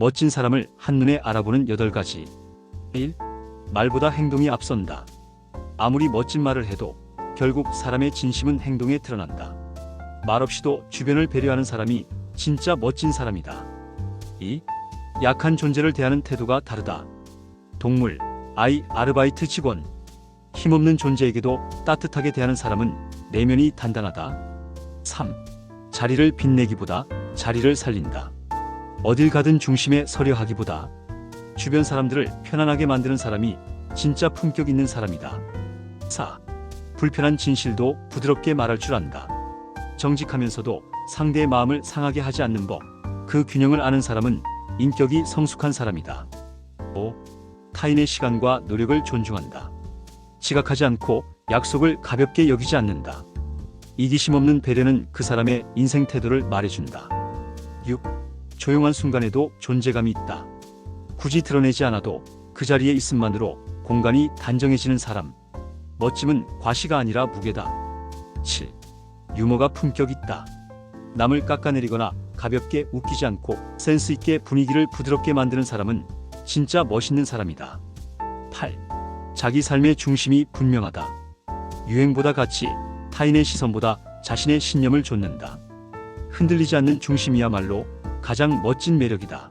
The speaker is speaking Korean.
멋진 사람을 한눈에 알아보는 8가지. 1. 말보다 행동이 앞선다. 아무리 멋진 말을 해도 결국 사람의 진심은 행동에 드러난다. 말없이도 주변을 배려하는 사람이 진짜 멋진 사람이다. 2. 약한 존재를 대하는 태도가 다르다. 동물, 아이, 아르바이트 직원. 힘없는 존재에게도 따뜻하게 대하는 사람은 내면이 단단하다. 3. 자리를 빛내기보다 자리를 살린다. 어딜 가든 중심에 서려 하기보다 주변 사람들을 편안하게 만드는 사람이 진짜 품격 있는 사람이다. 4. 불편한 진실도 부드럽게 말할 줄 안다. 정직하면서도 상대의 마음을 상하게 하지 않는 법. 그 균형을 아는 사람은 인격이 성숙한 사람이다. 5. 타인의 시간과 노력을 존중한다. 지각하지 않고 약속을 가볍게 여기지 않는다. 이기심 없는 배려는 그 사람의 인생 태도를 말해준다. 6. 조용한 순간에도 존재감이 있다. 굳이 드러내지 않아도 그 자리에 있음만으로 공간이 단정해지는 사람. 멋짐은 과시가 아니라 무게다. 7. 유머가 품격 있다. 남을 깎아내리거나 가볍게 웃기지 않고 센스 있게 분위기를 부드럽게 만드는 사람은 진짜 멋있는 사람이다. 8. 자기 삶의 중심이 분명하다. 유행보다 가치, 타인의 시선보다 자신의 신념을 좇는다. 흔들리지 않는 중심이야말로 가장 멋진 매력이다.